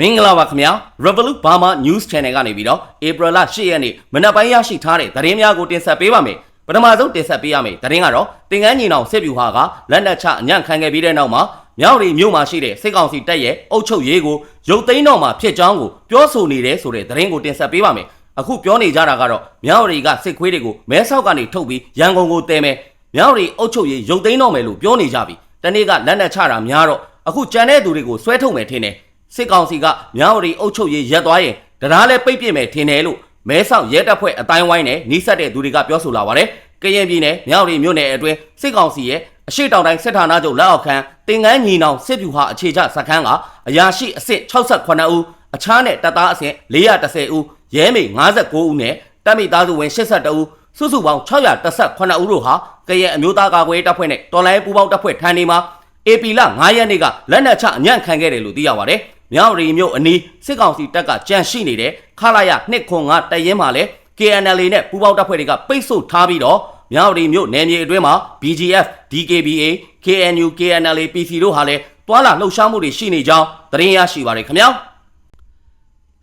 မင်္ဂလာပါခင်ဗျာ Revolut Burma News Channel ကနေပြီးတော့ April လ10ရက်နေ့မနက်ပိုင်းရရှိထားတဲ့သတင်းများကိုတင်ဆက်ပေးပါမယ်ပထမဆုံးတင်ဆက်ပေးရမယ်သတင်းကတော့တင်ကန်းညီနောင်စစ်ဗျူဟာကလက်နက်ချအညံ့ခံခဲ့ပြီးတဲ့နောက်မှာမြောက်ရီမြို့မှာရှိတဲ့စစ်ကောင်စီတပ်ရဲ့အုပ်ချုပ်ရေးကိုရုပ်သိမ်းတော့မှာဖြစ်ကြောင်းကိုပြောဆိုနေတယ်ဆိုတဲ့သတင်းကိုတင်ဆက်ပေးပါမယ်အခုပြောနေကြတာကတော့မြောက်ရီကစစ်ခွေးတွေကိုမဲဆောက်ကနေထုတ်ပြီးရန်ကုန်ကိုတဲမယ်မြောက်ရီအုပ်ချုပ်ရေးရုပ်သိမ်းတော့မယ်လို့ပြောနေကြပြီတနေ့ကလက်နက်ချတာများတော့အခုကြံတဲ့သူတွေကိုဆွဲထုတ်မယ်ထင်တယ် စစ်ကောင်စီကမြောက်ရီအုပ်ချုပ်ရေးရက်သွားရင်တရားလဲပိတ်ပြစ်မယ်ထင်တယ်လို့မဲဆောက်ရဲတပ်ဖွဲ့အတိုင်းဝိုင်းနဲ့နှိစက်တဲ့သူတွေကပြောဆိုလာပါတယ်။ကရင်ပြည်နယ်မြောက်ရီမြို့နယ်အတွင်းစစ်ကောင်စီရဲ့အရှိတောင်တိုင်းစစ်ဌာနချုပ်လက်အောက်ခံတင်ငန်းညီနောင်စစ်ဗျူဟာအခြေချစခန်းကအရာရှိအဆင့်68ဦးအခြားနဲ့တပ်သားအဆင့်430ဦးရဲမေ59ဦးနဲ့တပ်မိသားစုဝင်82ဦးစုစုပေါင်း618ဦးတို့ဟာကရင်အမျိုးသားကာကွယ်ရေးတပ်ဖွဲ့နဲ့တော်လိုင်းပူးပေါင်းတပ်ဖွဲ့ထံနေမှာ AP လ9ရက်နေ့ကလက်နက်ချအညံ့ခံခဲ့တယ်လို့သိရပါတယ်။ မြောက်ရီမြို့အနီးစစ်ကောင်စီတပ်ကကြန့်ရှိနေတဲ့ခလာရ205တရင်မှာလဲ KNLA နဲ့ပူးပေါင်းတပ်ဖွဲ့တွေကပိတ်ဆို့ထားပြီးတော့မြောက်ရီမြို့နယ်မြေအတွင်းမှာ BGF, DKBA, KNU, KNLA, PC တို့ဟာလဲတွာလာလှုပ်ရှားမှုတွေရှိနေကြောင်းသတင်းရရှိပါတယ်ခင်ဗျာ။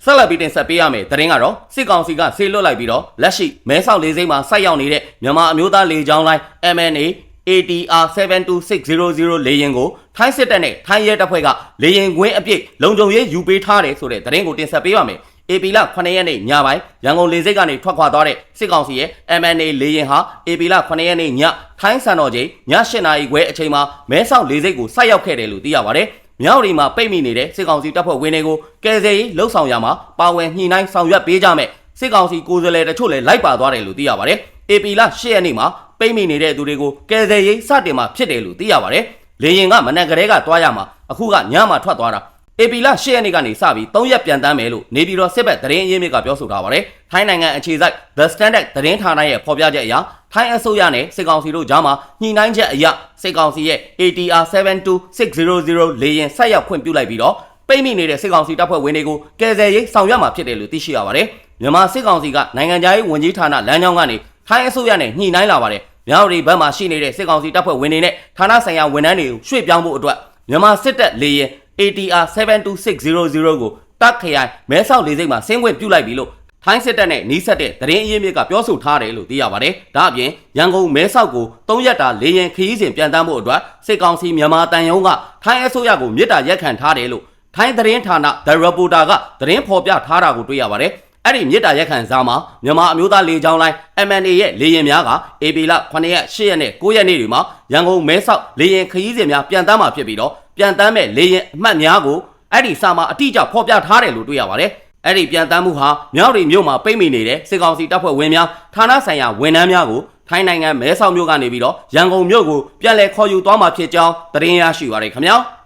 ဆက်လက်ပြီးတင်ဆက်ပေးရမယ်သတင်းကတော့စစ်ကောင်စီကဆေးလွတ်လိုက်ပြီးတော့လက်ရှိမဲဆောက်လေးစိမ်းမှာစိုက်ရောက်နေတဲ့မြန်မာအမျိုးသားလေကြောင်းလိုင်း MNA ATR 72600လေယာဉ်ကိုထိုင်းစစ်တပ်နဲ့ထိုင်းရဲတပ်ဖွဲ့ကလေယာဉ်ကွင်းအပြည့်လုံခြုံရေးယူပေးထားတယ်ဆိုတဲ့သတင်းကိုတင်ဆက်ပေးပါမယ်။ AP လ9ရက်နေ့ညပိုင်းရန်ကုန်လေဆိပ်ကနေထွက်ခွာသွားတဲ့စစ်ကောင်စီရဲ့ MNA လေယာဉ်ဟာ AP လ9ရက်နေ့ညထိုင်းစံတော်ချိန်ည8နာရီခွဲအချိန်မှာမဲဆောက်လေဆိပ်ကိုဆိုက်ရောက်ခဲ့တယ်လို့သိရပါတယ်။မြောက်ရီမှာပိတ်မိနေတဲ့စစ်ကောင်စီတပ်ဖွဲ့ဝင်တွေကိုကယ်ဆယ်ရေးလှုပ်ဆောင်ရမှာပါဝင်ညှိနှိုင်းဆောင်ရွက်ပေးကြမယ်စစ်ကောင်စီကိုယ်စားလှယ်တချို့လည်းလိုက်ပါသွားတယ်လို့သိရပါတယ်။ AP လ10ရက်နေ့မှာ ပိတ်မိနေတဲ့သူတွေကိုကယ်ဆယ်ရေးစတင်မှာဖြစ်တယ်လို့သိရပါတယ်။လေရင်ကမနက်ကလေးကသွားရမှာအခုကညမှာထွက်သွားတာ AP လ10ရက်နေ့ကနေစပြီး3ရက်ပြန်တမ်းမယ်လို့နေပြည်တော်စစ်ဘက်သတင်းအရင်းမြစ်ကပြောဆိုထားပါတယ်။ထိုင်းနိုင်ငံအခြေစိုက် The Standard သတင်းဌာနရဲ့ဖော်ပြချက်အရထိုင်းအစိုးရနဲ့စစ်ကောင်စီတို့ကြားမှာညှိနှိုင်းချက်အရစစ်ကောင်စီရဲ့ ATR 72600လေယာဉ်ဆက်ရောက်ခွင့်ပြုလိုက်ပြီးတော့ပိတ်မိနေတဲ့စစ်ကောင်စီတပ်ဖွဲ့ဝင်တွေကိုကယ်ဆယ်ရေးဆောင်ရွက်မှာဖြစ်တယ်လို့သိရှိရပါတယ်။မြန်မာစစ်ကောင်စီကနိုင်ငံခြားရေးဝန်ကြီးဌာနလမ်းကြောင်းကနေထိုင်းအစိုးရနဲ့ညှိနှိုင်းလာပါတယ်။ မြောက်ရီဘက်မှာရှိနေတဲ့စစ်ကောင်စီတပ်ဖွဲ့ဝင်တွေနဲ့ဌာနဆိုင်ရာဝန်ထမ်းတွေကိုရွှေ့ပြောင်းဖို့အတွက်မြန်မာစစ်တပ်လေယာဉ် ATR 72600ကိုတပ်ခရိုင်မဲဆောက်လေဆိပ်မှာဆင်းခွင့်ပြုလိုက်ပြီလို့ထိုင်းစစ်တပ်နဲ့နှီးဆက်တဲ့သတင်းအရင်းမြစ်ကပြောဆိုထားတယ်လို့သိရပါတယ်။ဒါအပြင်ရန်ကုန်မဲဆောက်ကို၃ရက်တာလေရင်ခရီးစဉ်ပြန်တမ်းဖို့အတွက်စစ်ကောင်စီမြန်မာတန်ယုံကထိုင်းအစိုးရကိုမြစ်တာရက်ခံထားတယ်လို့ထိုင်းသတင်းဌာန The Reporter ကသတင်းဖော်ပြထားတာကိုတွေ့ရပါတယ်။ အဲ့ဒီမြစ်တာရက်ခံစားမှာမြန်မာအမျိုးသားလေကြောင်းလိုင်း MNA ရဲ့လေရင်များက AB လ9ရက်10ရက်နဲ့9ရက်နေ့တွေမှာရန်ကုန်မဲဆောက်လေရင်ခရီးစဉ်များပြန်တမ်းမှာဖြစ်ပြီးတော့ပြန်တမ်းမဲ့လေရင်အမှတ်များကိုအဲ့ဒီစာမှာအတိအကျဖော်ပြထားတယ်လို့တွေ့ရပါတယ်။အဲ့ဒီပြန်တမ်းမှုဟာမြောက်ရီမြို့မှာပိတ်မိနေတဲ့စစ်ကောင်စီတပ်ဖွဲ့ဝင်များဌာနဆိုင်ရာဝန်ထမ်းများကိုထိုင်းနိုင်ငံမဲဆောက်မြို့ကနေပြီးတော့ရန်ကုန်မြို့ကိုပြန်လည်ခေါ်ယူသွားမှာဖြစ်ကြောင်းသတင်းရရှိပါရခင်ဗျာ။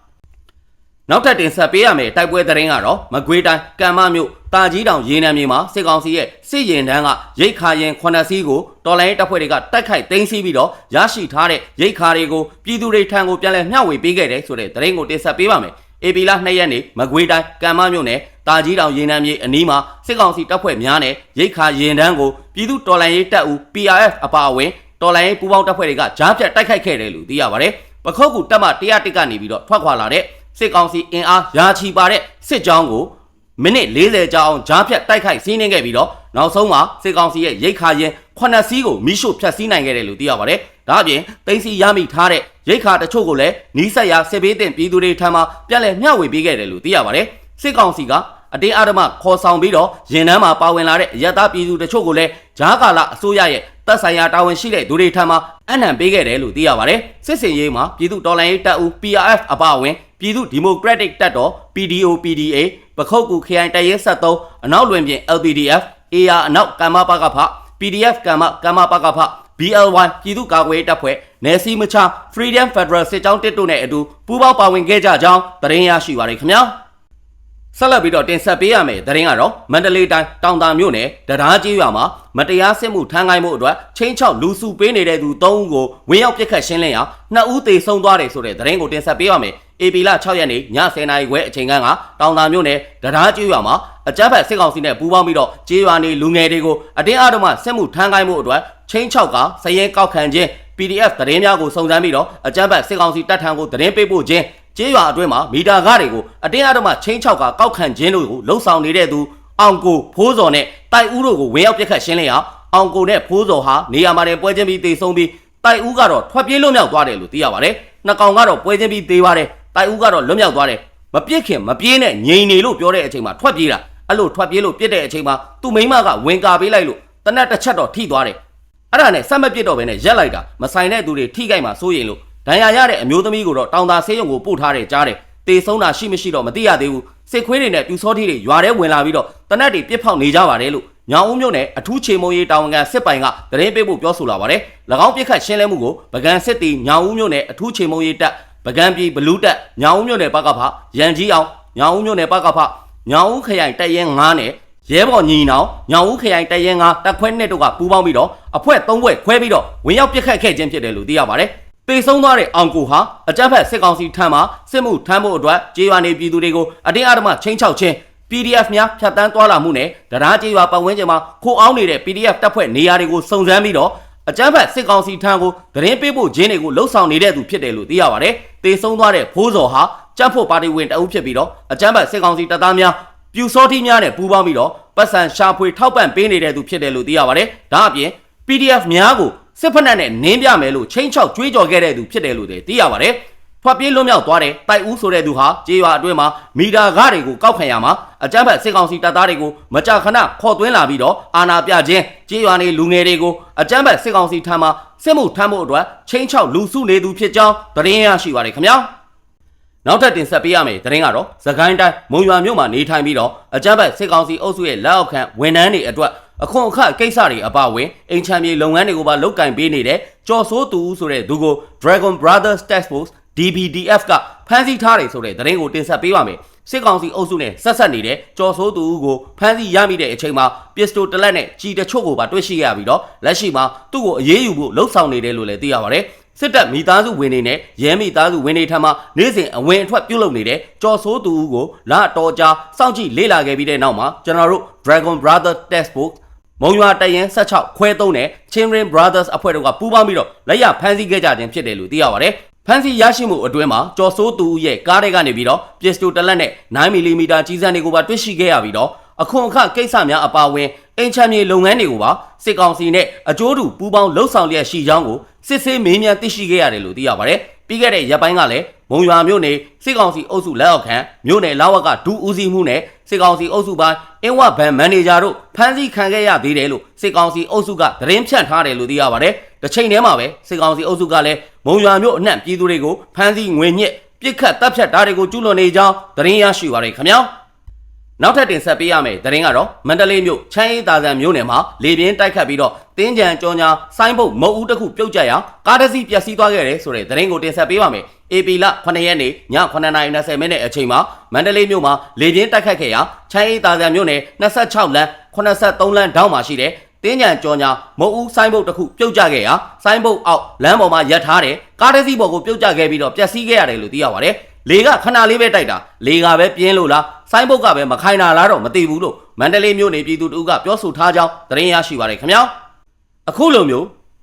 နောက်ထပ်တင်ဆက်ပေးရမယ့်တိုက်ပွဲသတင်းကတော့မကွေးတိုင်းကံမမြို့တာကြီးတောင်ရေနံမြေမှာစစ်ကောင်စီရဲ့စစ်ရင်တန်းကရိတ်ခါရင်9စီးကိုတော်လိုင်းတပ်ဖွဲ့တွေကတိုက်ခိုက်သိမ်းဆည်းပြီးတော့ရရှိထားတဲ့ရိတ်ခါတွေကိုပြည်သူတွေထံကိုပြန်လည်မျှဝေပေးခဲ့တယ်ဆိုတဲ့သတင်းကိုတင်ဆက်ပေးပါမယ်။ AP လ2ရက်နေ့မကွေးတိုင်းကံမမြို့နယ်တာကြီးတောင်ရေနံမြေအနီးမှာစစ်ကောင်စီတပ်ဖွဲ့များနဲ့ရိတ်ခါရင်တန်းကိုပြည်သူတော်လိုင်းရေးတပ်ဦး PRF အပါအဝင်တော်လိုင်းရေးပူးပေါင်းတပ်ဖွဲ့တွေကကြားဖြတ်တိုက်ခိုက်ခဲ့တယ်လို့သိရပါတယ်။ပခုတ်ကူတပ်မ101ကနေပြီးတော့ထွက်ခွာလာတဲ့ စစ်ကောင်စီအင်အားရာချီပါတဲ့စစ်ကြောင်းကိုမိနစ်40ကြာအောင်ကြားဖြတ်တိုက်ခိုက်စီးနှင်းခဲ့ပြီးတော့နောက်ဆုံးမှာစစ်ကောင်စီရဲ့ရိတ်ခါရင်ခုနှစ်စီးကိုမိရှို့ဖျက်ဆီးနိုင်ခဲ့တယ်လို့သိရပါတယ်။ဒါအပြင်တင်စီရမိထားတဲ့ရိတ်ခါတချို့ကိုလည်းနီးစက်ရစစ်ဘေးတင်ပြည်သူတွေထံမှပြန်လည်မျှဝေပေးခဲ့တယ်လို့သိရပါတယ်။စစ်ကောင်စီကအတင်းအဓမ္မခေါ်ဆောင်ပြီးတော့ရင်နှမ်းမှာပါဝင်လာတဲ့ရတပြည်သူတချို့ကိုလည်းဂျားကာလအစိုးရရဲ့တပ်ဆိုင်ရာတာဝန်ရှိတဲ့သူတွေထံမှအနှံပေးခဲ့တယ်လို့သိရပါတယ်။စစ်စင်ရေးမှာပြည်သူတော်လှန်ရေးတပ်ဦး PRF အပါအဝင် ပြည်သူဒီမိုကရက်တစ်တပ်တော် PDO PDA ပခုတ်ကူခရိုင်တရဲ73အနောက်လွင်ပြင် LPDF AR အနောက်ကမ္မပကဖ PDF ကမ္မကမ္မပကဖ BL1 ပြည်သူ့ကာကွယ်ရေးတပ်ဖွဲ့နယ်စည်းမချ Freedom Federal စစ်ကြောင်းတစ်တို့နဲ့အတူပူးပေါင်းပါဝင်ခဲ့ကြကြောင်းသတင်းရရှိပါရခင်ဗျာဆက်လက်ပြီးတော့တင်ဆက်ပေးရမယ်သတင်းကတော့မန္တလေးတိုင်းတောင်တာမြို့နယ်တရားကြီးရွာမှာမတရားစစ်မှုထမ်းကိုင်းမှုအတွက်ချင်းချောက်လူစုပေးနေတဲ့သူ၃ဦးကိုဝင်းရောက်ပစ်ခတ်ရှင်းလင်းရာနှစ်ဦးသေဆုံးသွားတယ်ဆိုတဲ့သတင်းကိုတင်ဆက်ပေးရမယ် AP လ6ရက်နေ့ည10:00နာရီခွဲအချိန်ကတောင်တာမြို့နယ်တရားကြီးရွာမှာအကြမ်းဖက်စစ်ကောင်စီနဲ့ပူးပေါင်းပြီးတော့ကြေးရွာနေလူငယ်တွေကိုအတင်းအဓမ္မစစ်မှုထမ်းကိုင်းမှုအတွက်ချင်းချောက်ကစရင်ကောက်ခံခြင်း PDF သတင်းများကိုစုံစမ်းပြီးတော့အကြမ်းဖက်စစ်ကောင်စီတပ်ထံကိုသတင်းပေးပို့ခြင်းကျေးရွာအတွင်းမှာမီတာကားတွေကိုအတင်းအဓမ္မချင်းချောက်ကကောက်ခံခြင်းတို့ကိုလှုံ့ဆော်နေတဲ့သူအောင်ကိုဖိုးစော်နဲ့တိုက်ဦးတို့ကိုဝင်ရောက်ပြစ်ခတ်ရှင်းလင်းရာအောင်ကိုနဲ့ဖိုးစော်ဟာနေရာမှာတင်ပွဲချင်းပြီးတေဆုံးပြီးတိုက်ဦးကတော့ထွက်ပြေးလွတ်မြောက်သွားတယ်လို့သိရပါတယ်။နှစ်ကောင်ကတော့ပွဲချင်းပြီးသေးပါတယ်။ တိုက်ဦးကတော့လွတ်မြောက်သွားတယ်။မပြစ်ခင်မပြေးနဲ့ငြိမ်နေလို့ပြောတဲ့အချိန်မှာထွက်ပြေးတာအဲ့လိုထွက်ပြေးလို့ပြစ်တဲ့အချိန်မှာသူ့မိန်းမကဝင်ကာပေးလိုက်လို့တနက်တစ်ချက်တော့ထိသွားတယ်။အဲ့ဒါနဲ့ဆက်မပြစ်တော့ဘဲနဲ့ရက်လိုက်တာမဆိုင်တဲ့သူတွေထိခိုက်မှစိုးရင်လို့ဒဏ်ရာရတဲ့အမျိုးသမီးကိုတော့တောင်သာဆေးရုံကိုပို့ထားတယ်ကြားတယ်။တေဆုံးတာရှိမရှိတော့မသိရသေးဘူး။စစ်ခွေးတွေနဲ့ပြူစောထီတွေရွာထဲဝင်လာပြီးတော့တနက်တွေပြစ်ဖောက်နေကြပါတယ်လို့ညောင်ဦးမြို့နယ်အထူးချေမုံရေးတာဝန်ခံစစ်ပိုင်ကသတင်းပေးဖို့ပြောဆိုလာပါတယ်။၎င်းပြစ်ခတ်ရှင်းလင်းမှုကိုပကံစစ်တီညောင်ဦးမြို့နယ်အထူးချေမုံရေးတပ် ပကံပြည်ဘလူးတပ်ညောင်ဦးမြို့နယ်ပကဖရန်ကြီးအောင်ညောင်ဦးမြို့နယ်ပကဖညောင်ဦးခရိုင်တပ်ရင်း9နဲ့ရဲဘော်ညီနောင်ညောင်ဦးခရိုင်တပ်ရင်း9တပ်ခွဲနှစ်တို့ကပူးပေါင်းပြီးတော့အဖွဲ့၃ဖွဲ့ခွဲပြီးတော့ဝင်ရောက်ပြစ်ခတ်ခဲ့ခြင်းဖြစ်တယ်လို့သိရပါတယ်။ပေဆုံးသွားတဲ့အောင်ကိုဟာအကြမ်းဖက်စစ်ကောင်စီထံမှစစ်မှုထမ်းဖို့အတွက်ကြေးရွာနေပြည်သူတွေကိုအတင်းအဓမ္မချင်းချောက်ခြင်း PDF များဖြတ်တန်းသွားလာမှုနဲ့တရားကြေးရွာပတ်ဝန်းကျင်မှာခိုးအောင်နေတဲ့ PDF တပ်ဖွဲ့နေရာတွေကိုစုံစမ်းပြီးတော့ အကြမ်းဖက်စစ်ကောင်စီထံကိုသတင်းပေးဖို့ခြင်းတွေကိုလှုပ်ဆောင်နေတဲ့သူဖြစ်တယ်လို့သိရပါတယ်။တေဆုံးသွားတဲ့ဖိုးစော်ဟာကြမ်းဖို့ပါတီဝင်တအုပ်ဖြစ်ပြီးတော့အကြမ်းဖက်စစ်ကောင်စီတပ်သားများပြူစောတိများနဲ့ပူးပေါင်းပြီးတော့ပတ်စံရှာဖွေထောက်ပံ့ပေးနေတဲ့သူဖြစ်တယ်လို့သိရပါတယ်။ဒါအပြင် PDF များကိုစစ်ဖက်နဲ့နင်းပြမယ်လို့ချင်းချောက်ကြွေးကြော်ခဲ့တဲ့သူဖြစ်တယ်လို့သိရပါတယ်။ ထွက်ပြေးလွတ်မြောက်သွားတဲ့တိုက်ဦးဆိုတဲ့သူဟာကြေးရွာအတွင်းမှာမီတာကားတွေကိုကောက်ခံရမှာအကြမ်းဖက်စစ်ကောင်စီတပ်သားတွေကိုမကြာခဏခေါ်သွင်းလာပြီးတော့အာဏာပြခြင်းကြေးရွာနေလူငယ်တွေကိုအကြမ်းဖက်စစ်ကောင်စီထံမှစစ်မှုထမ်းဖို့အတွက်ချင်းချောက်လူစုနေသူဖြစ်ကြောင်းသတင်းရရှိပါတယ်ခင်ဗျာ။နောက်ထပ်တင်ဆက်ပေးရမယ့်သတင်းကတော့သခိုင်းတိုင်းမုံရွာမြို့မှာနေထိုင်ပြီးတော့အကြမ်းဖက်စစ်ကောင်စီအုပ်စုရဲ့လက်အောက်ခံဝန်ထမ်းတွေအတွက်အခွန်အခကိစ္စတွေအပါအဝင်အိမ်ချမ်းမြေလုပ်ငန်းတွေကိုပါလုတ်ကင်ပေးနေတဲ့ကျော်စိုးသူဦးဆိုတဲ့သူကို Dragon Brothers Task Force DBDF ကဖမ်းဆီးထားတယ်ဆိုတဲ့သတင်းကိုတင်ဆက်ပေးပါမယ်စစ်ကောင်စီအုပ်စုနဲ့ဆက်ဆက်နေတဲ့ကျော်စိုးသူဦးကိုဖမ်းဆီးရမိတဲ့အချိန်မှာပစ္စတိုတလက်နဲ့ကြီးတချို့ကိုပါတွေ့ရှိရပြီးတော့လက်ရှိမှာသူ့ကိုအေးအေးယူဖို့လှုံ့ဆော်နေတယ်လို့လည်းသိရပါတယ်စစ်တပ်မိသားစုဝင်တွေနဲ့ရဲမိသားစုဝင်တွေထံမှနေ့စဉ်အဝင်အထွက်ပြုလုပ်နေတဲ့ကြော်ဆိုးသူဦးကိုလာတော်ကြာစောင့်ကြည့်လေ့လာခဲ့ပြီးတဲ့နောက်မှာကျွန်တော်တို့ Dragon Brother Textbook မုံရွာတရင်16ခွဲ3နဲ့ Chimrin Brothers အဖွဲ့တို့ကပူးပေါင်းပြီးတော့လက်ရဖမ်းဆီးခဲ့ကြခြင်းဖြစ်တယ်လို့သိရပါတယ်။ဖမ်းဆီးရရှိမှုအတွင်းမှာကျော်စိုးသူဦးရဲ့ကားတွေကနေပြီးတော့ပစ္စတိုတလက်နဲ့ 9mm ကြီးစံတွေကိုပါတွေ့ရှိခဲ့ရပြီးတော့အခွန်အခကိစ္စများအပါအဝင်အင်ချမ်းမြေလုပ်ငန်းတွေကိုပါစစ်ကောင်စီနဲ့အကျိုးတူပူးပေါင်းလှုပ်ဆောင်လျက်ရှိကြောင်းကိုစစ်ဆေးမေးမြန်းသိရှိခဲ့ရတယ်လို့သိရပါတယ်။ပြီးခဲ့တဲ့ရက်ပိုင်းကလည်း မုံရွာမြို့နယ်စစ်ကောင်စီအုပ်စုလက်အောက်ခံမြို့နယ်လာဝကဒူဦးစီးမှုနဲ့စစ်ကောင်စီအုပ်စုပိုင်းအင်းဝဘန်မန်နေဂျာတို့ဖမ်းဆီးခံခဲ့ရသေးတယ်လို့စစ်ကောင်စီအုပ်စုကသတင်းဖြန့်ထားတယ်လို့သိရပါတယ်။တစ်ချိန်တည်းမှာပဲစစ်ကောင်စီအုပ်စုကလည်းမုံရွာမြို့အနှံ့ပြည်သူတွေကိုဖမ်းဆီးငွေညစ်ပြစ်ခတ်တပ်ဖြတ်ဓာတ်တွေကိုကျူးလွန်နေကြောင်းသတင်းရရှိပါရခင်ဗျာ။နောက်ထပ်တင်ဆက်ပေးရမယ့်သတင်းကတော့မန္တလေးမြို့ချမ်းအေးသာဇံမြို့နယ်မှာလေပြင်းတိုက်ခတ်ပြီးတော့တင်းကြံကြောညာဆိုင်းဘုတ်မုတ်ဦးတစ်ခုပြုတ်ကျရာကားတစ်စီးပျက်စီးသွားခဲ့တယ်ဆိုတဲ့သတင်းကိုတင်ဆက်ပေးပါမယ်။ AP လ9ရက်နေ့ည9:20မိနစ်အချိန်မှာမန္တလေးမြို့မှာလေပြင်းတိုက်ခတ်ခဲ့ရာချမ်းအေးသာဇံမြို့နယ်26လမ်း83လမ်းဒေါင်းမှာရှိတဲ့တင်းကြံကြောညာမုတ်ဦးဆိုင်းဘုတ်တစ်ခုပြုတ်ကျခဲ့ရာဆိုင်းဘုတ်အောက်လမ်းပေါ်မှာရပ်ထားတယ်ကားတစ်စီးပေါ်ကိုပြုတ်ကျခဲ့ပြီးတော့ပျက်စီးခဲ့ရတယ်လို့သိရပါတယ်။လေကခဏလေးပဲတိုက်တာလေကပဲပြင်းလို့လားဆိုင်းဘုတ်ကပဲမခိုင်တာလားတော့မသိဘူးလို့မန္တလေးမြို့နေပြည်သူတို့ကပြောဆိုထားကြောင်းသတင်းရရှိပါရခင်ဗျာအခုလိုမျိုး